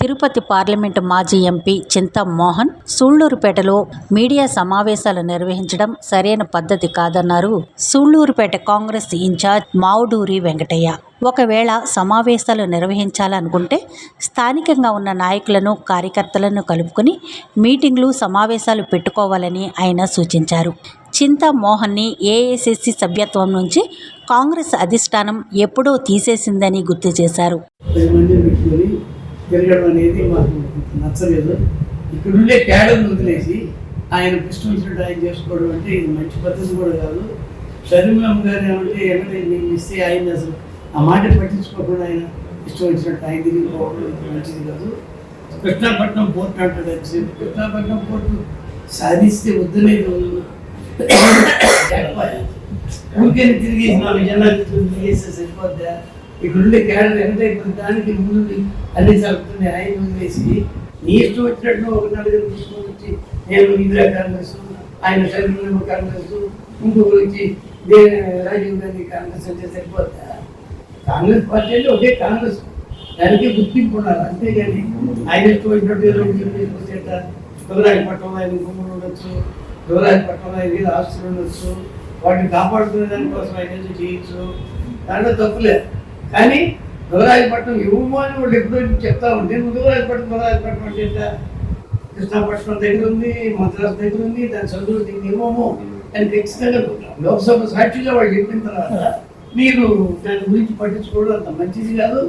Tirupati parliament మాజీ MP చింత Mohan సూళ్ళూరుపేటలో media సమావేశాలు నిర్వహించడం సరైన పద్ధతి కాదన్నారు. సూళ్ళూరుపేట కాంగ్రెస్ ఇన్ఛార్జ్ మావుడూరి వెంకటయ్య. ఒకవేళ సమావేశాలు నిర్వహించాలనుకుంటే స్థానికంగా ఉన్న నాయకులను కార్యకర్తలను కలుపుకుని మీటింగ్లు సమావేశాలు పెట్టుకోవాలని ఆయన సూచించారు. చింతామోహన్ని ఏఐసిసి సభ్యత్వం నుంచి కాంగ్రెస్ అధిష్టానం ఎప్పుడో తీసేసిందని గుర్తు చేశారు. అనేది మాకు నచ్చలేదు. ఇక్కడ ఉండే క్యాడర్ని వదిలేసి ఆయన ఇష్టం ఆయన చేసుకోవడం అంటే ఇది మంచి పద్ధతి కూడా కాదు. షర్మిలమ్మ గారు ఏమంటే ఏమంటే నేను ఇస్తే ఆయన అసలు ఆ మాట పట్టించుకోకుండా ఆయన ఇష్టం వచ్చినట్టు ఆయన తిరిగిపోవడం ఇది మంచిది కాదు. కృష్ణాపట్నం పోర్టు అంటాడు అది కృష్ణాపట్నం పోర్టు సాధిస్తే వద్దులేదు ఊరికే తిరిగి నాలుగు జనాలు తిరిగేస్తే సరిపోద్దా ఇక్కడుండే క్యాడర్ ఎంత ఇప్పుడు దానికి ముందు అన్ని జరుగుతున్నాయి ఆయన వేసి నీ ఇష్టం వచ్చినట్టు ఒక నలుగురు తీసుకొని వచ్చి నేను ఇందిరా కాంగ్రెస్ ఆయన షర్మిలమ్మ కాంగ్రెస్ ఇంకొకరు వచ్చి రాజీవ్ గాంధీ కాంగ్రెస్ అంటే సరిపోద్దా కాంగ్రెస్ పార్టీ అంటే ఒకే కాంగ్రెస్ దానికి గుర్తింపు ఉండాలి అంతేగాని. ఆయన ఇష్టం వచ్చినట్టు ఏదో ఒకటి చెప్పేసి పట్టం ఆయన గుమ్మలు ఉండొచ్చు. దూరాన్ని ఆయన ఏదో ఆస్తులు ఉండొచ్చు. వాటిని కాపాడుకునే దానికోసం ఆయన చేయొచ్చు. దాంట్లో తప్పులేదు కానీ దూరాజపట్నం ఇవ్వము అని వాళ్ళు ఎప్పుడో చెప్తా ఉంటే నువ్వు దూరాజపట్నం దూరాజపట్నం అంటే కృష్ణాపట్నం దగ్గర ఉంది మద్రాసు దగ్గర ఉంది దాని చదువులు దీన్ని ఇవ్వము అని ఖచ్చితంగా లోక్సభ సాక్షిగా వాళ్ళు చెప్పిన తర్వాత మీరు దాని గురించి పట్టించుకోవడం అంత మంచిది కాదు.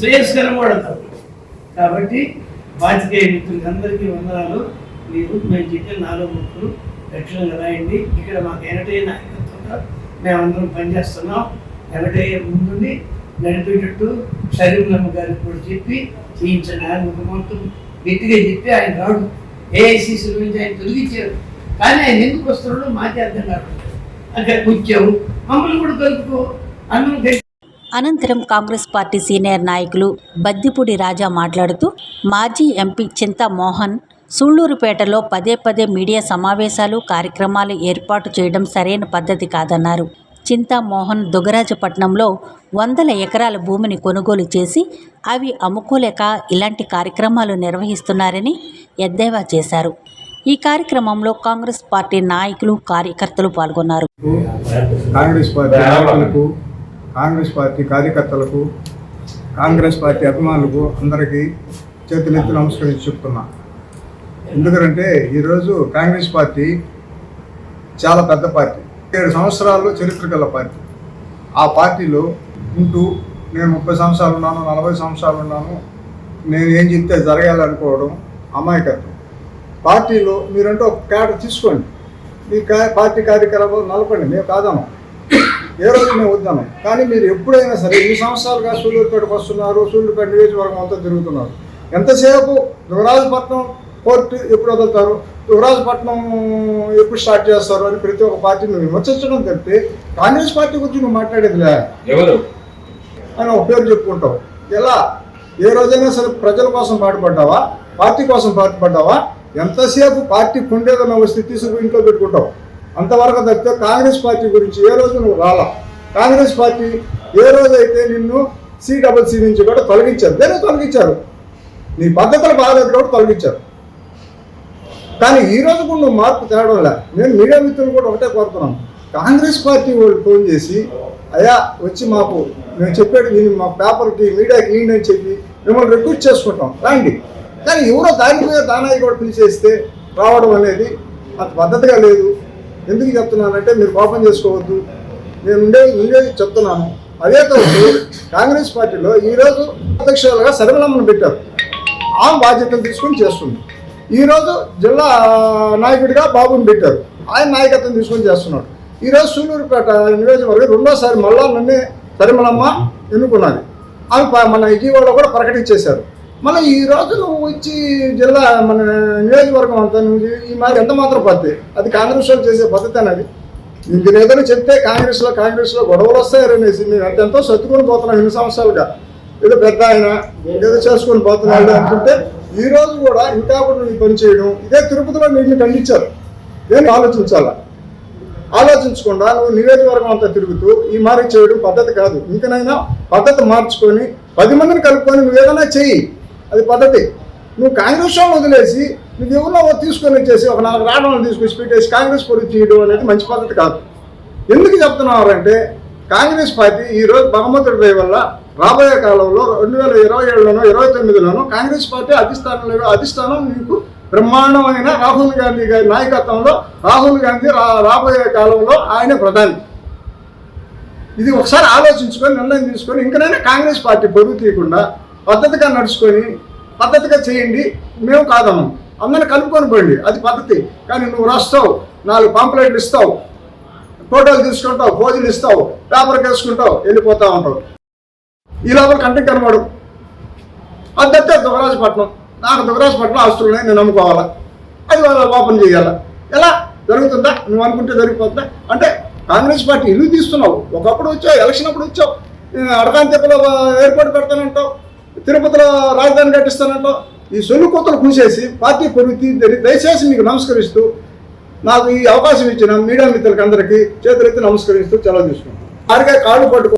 శ్రేయస్కరం కూడా కాబట్టి బాధ్యత మిత్రులందరికీ వందనాలు. మీరు మేము చెప్పిన నాలుగు ముక్కులు లక్షణంగా రాయండి ఇక్కడ మాకు ఎనటయ్య నాయకత్వంగా మేమందరం పనిచేస్తున్నాం ఎనటయ్య ముందుండి నడిపేటట్టు షరీఫ్లమ్మ గారికి కూడా చెప్పి చేయించండి. ఆయన ఒక మొత్తం గట్టిగా చెప్పి ఆయన రాడు. ఏఐసీసీ నుంచి ఆయన తొలగించారు. కానీ ఆయన ఎందుకు వస్తున్నాడో మాకే అర్థం కాదు. అక్కడ వచ్చావు మమ్మల్ని కూడా కలుపుకో. అందరం అనంతరం కాంగ్రెస్ పార్టీ సీనియర్ నాయకులు బద్దిపూడి రాజా మాట్లాడుతూ మాజీ ఎంపీ చింత మోహన్ సూళ్ళూరుపేటలో పదే పదే మీడియా సమావేశాలు కార్యక్రమాలు ఏర్పాటు చేయడం సరైన పద్ధతి కాదన్నారు. చింతా మోహన్ దుగరాజపట్నంలో వందల ఎకరాల భూమిని కొనుగోలు చేసి అవి అమ్ముకోలేక ఇలాంటి కార్యక్రమాలు నిర్వహిస్తున్నారని ఎద్దేవా చేశారు. ఈ కార్యక్రమంలో కాంగ్రెస్ పార్టీ నాయకులు కార్యకర్తలు పాల్గొన్నారు. కాంగ్రెస్ పార్టీ నాయకులకు కాంగ్రెస్ పార్టీ కార్యకర్తలకు కాంగ్రెస్ పార్టీ అభిమానులకు అందరికీ చేతులెత్తి నమస్కరించి చెప్తున్నా. ఎందుకంటే ఈరోజు కాంగ్రెస్ పార్టీ చాలా పెద్ద పార్టీ. ఏడు సంవత్సరాల్లో చరిత్ర గల పార్టీ. ఆ పార్టీలో ఉంటూ నేను ముప్పై సంవత్సరాలు ఉన్నాను నలభై సంవత్సరాలు ఉన్నాను. నేను ఏం చెప్తే జరగాలనుకోవడం అమాయకత్వం. పార్టీలో మీరంటే ఒక క్యాడర్ తీసుకోండి. మీ కా- పార్టీ కార్యకలాపాలు నలపండి. మేము కాదాము ఏ రోజు మేము వద్దాము కానీ మీరు ఎప్పుడైనా సరే ఈ సంవత్సరాలుగా సూర్యుడిపేటకు వస్తున్నారు సూర్యుడిపేట నియోజకవర్గం అంతా తిరుగుతున్నారు. ఎంతసేపు దుగరాజపట్నం కోర్టు ఎప్పుడు వదులుతారు? దుగరాజపట్నం ఎప్పుడు స్టార్ట్ చేస్తారు అని ప్రతి ఒక్క పార్టీని విమర్శించడం తప్పితే కాంగ్రెస్ పార్టీ గురించి నువ్వు మాట్లాడేదిలే. ఎవరు? అని ఒక పేరు చెప్పుకుంటావు. ఎలా? ఏ రోజైనా సరే ప్రజల కోసం పాటుపడ్డావా పార్టీ కోసం పాటుపడ్డావా ఎంతసేపు పార్టీ కుండేదన్న వస్తే తీసుకుని ఇంట్లో పెట్టుకుంటావు? అంతవరకు తప్పితే కాంగ్రెస్ పార్టీ గురించి ఏ రోజు నువ్వు రాలా? కాంగ్రెస్ పార్టీ ఏ రోజైతే నిన్ను సి డబల్ సి నుంచి కూడా తొలగించారు? దేని తొలగించారు? నీ పద్ధతులు బాగాలేదు కూడా తొలగించారు. కానీ ఈ రోజు కూడా నువ్వు మార్పు తేవడంలే. నేను మీడియా మిత్రులు కూడా ఒకటే కోరుతున్నాను కాంగ్రెస్ పార్టీ వాళ్ళు ఫోన్ చేసి అయ్యా వచ్చి మాకు మేము చెప్పేది దీన్ని మా పేపర్కి మీడియాకి ఇవ్వండి అని చెప్పి మిమ్మల్ని రిక్వెస్ట్ చేసుకుంటాం. రండి. కానీ ఎవరో దాని మీద దానాయి కూడా పిలిచేస్తే రావడం అనేది అంత పద్ధతిగా లేదు. ఎందుకు చెప్తున్నానంటే మీరు కోపం చేసుకోవద్దు. నేను ఉండే ఉండే చెప్తున్నాను. అదే కాదు కాంగ్రెస్ పార్టీలో ఈరోజు అధ్యక్షులుగా సర్వలమ్మను పెట్టారు. ఆ బాధ్యతను తీసుకొని చేస్తుంది. ఈరోజు జిల్లా నాయకుడిగా బాబుని పెట్టారు. ఆయన నాయకత్వం తీసుకొని చేస్తున్నాడు. ఈరోజు సూళ్ళూరుపేట నియోజకవర్గం రెండోసారి మళ్ళా నన్ను పరిమళమ్మ ఎన్నుకున్నది. ఆమె మన విజయవాడలో కూడా ప్రకటించేశారు. మళ్ళీ ఈ రోజు నువ్వు వచ్చి జిల్లా మన నియోజకవర్గం అంతా ఈ మాది ఎంత మాత్రం పద్ధతి? అది కాంగ్రెస్ వాళ్ళు చేసే పద్ధతి అనేది మీరు ఏదైనా చెప్తే కాంగ్రెస్లో కాంగ్రెస్లో గొడవలు వస్తాయనేసి నేను అంత ఎంతో సర్దుకొని పోతున్నాను ఎన్ని సంవత్సరాలుగా. ఏదో పెద్ద ఆయన ఏదో చేసుకొని పోతున్నాడు అనుకుంటే ఈ రోజు కూడా ఇంకా కూడా పని చేయడం ఇదే తిరుపతిలో నిన్ను ఖండించారు. నేను ఆలోచించాలా? ఆలోచించకుండా నువ్వు నియోజకవర్గం అంతా తిరుగుతూ ఈ మారి చేయడం పద్ధతి కాదు. ఇంకనైనా పద్ధతి మార్చుకొని పది మందిని కలుపుకొని నువ్వు ఏదైనా చెయ్యి. అది పద్ధతి. నువ్వు కాంగ్రెస్ వదిలేసి నువ్వు ఎవరినో తీసుకొని వచ్చేసి ఒక నాలుగు రావడం తీసుకొచ్చి పెట్టేసి కాంగ్రెస్ పొడి చేయడం అనేది మంచి పద్ధతి కాదు. ఎందుకు చెప్తున్నారంటే కాంగ్రెస్ పార్టీ ఈ రోజు భగవంతుడి వల్ల రాబోయే కాలంలో రెండు వేల ఇరవై ఏడులోనో ఇరవై తొమ్మిదిలోనో కాంగ్రెస్ పార్టీ అధిష్టానంలో అధిష్టానం మీకు బ్రహ్మాండమైన రాహుల్ గాంధీ గారి నాయకత్వంలో రాహుల్ గాంధీ రా- రాబోయే కాలంలో ఆయన ప్రధాని. ఇది ఒకసారి ఆలోచించుకొని నిర్ణయం తీసుకొని ఇంకనైనా కాంగ్రెస్ పార్టీ బరువు తీయకుండా పద్ధతిగా నడుచుకొని పద్ధతిగా చేయండి మేము కాదము అందరిని కలుపుకొని పోండి అది పద్ధతి. కానీ నువ్వు రాస్తావు నాలుగు పాంప్లెట్లు ఇస్తావు ఫోటోలు తీసుకుంటావు భోజనం ఇస్తావు పేపర్కి వేసుకుంటావు వెళ్ళిపోతా ఉంటావు. ఈ లోపల కంటికి కనబడు. అద్దతే దుగరాజపట్నం నాకు దుగరాజపట్నం ఆస్తులు ఉన్నాయి నేను నమ్ముకోవాలా అది వాళ్ళ ఓపెన్ చేయాలా? ఎలా? జరుగుతుందా? నువ్వు అనుకుంటే జరిగిపోతుందా? అంటే కాంగ్రెస్ పార్టీ ఇల్లు తీస్తున్నావు. ఒకప్పుడు వచ్చావు ఎలక్షన్ అప్పుడు వచ్చావు. అడకాంతెప్పలో ఎయిర్పోర్ట్ పెడతానంటావు తిరుపతిలో రాజధాని కట్టిస్తానంటావు. ఈ సొల్లు కూతలు కూసేసి పార్టీ పొరుగు దయచేసి మీకు నమస్కరిస్తూ నాకు ఈ అవకాశం ఇచ్చిన మీడియా మిత్రులకి అందరికీ చేతులెత్తి నమస్కరిస్తూ సెలవు తీసుకుంటాను వారిగా కాళ్ళు పట్టుకో